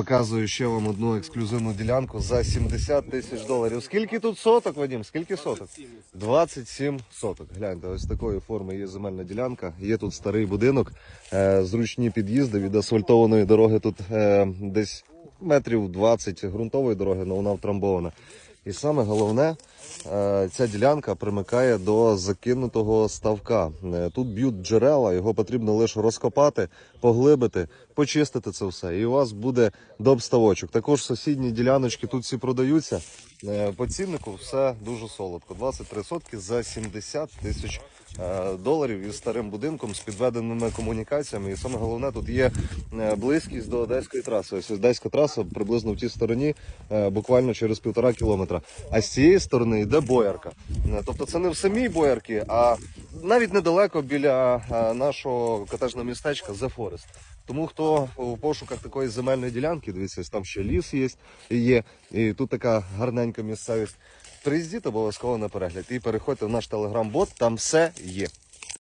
Показую ще вам одну ексклюзивну ділянку за 70 тисяч доларів. Скільки тут соток, Вадим? Скільки соток? 27 соток. Гляньте, ось такої форми є земельна ділянка. Є тут старий будинок, е, зручні під'їзди від асфальтованої дороги. Тут е, десь метрів 20 ґрунтової дороги, але вона втрамбована. І саме головне, ця ділянка примикає до закинутого ставка. Е, Тут б'ють джерела, його потрібно лише розкопати, поглибити, почистити це все. І у вас буде добставочок. Також сусідні діляночки тут всі продаються. Е, По ціннику все дуже солодко. 23 сотки за 70 тисяч е, доларів із старим будинком, з підведеними комунікаціями. І саме головне, тут є е, близькість до Одеської траси. Ось Одеська траса приблизно в тій стороні, буквально через півтора кілометра. А з цієї сторони йде боярка. Тобто це не в самій боярці, а навіть недалеко біля е, нашого котежного містечка The Forest. Тому хто у пошуках такої земельної ділянки, дивіться, там ще ліс є, є, і тут така гарненька місцевість. Приїздіть обов'язково на перегляд і переходьте в наш телеграм-бот, там все є.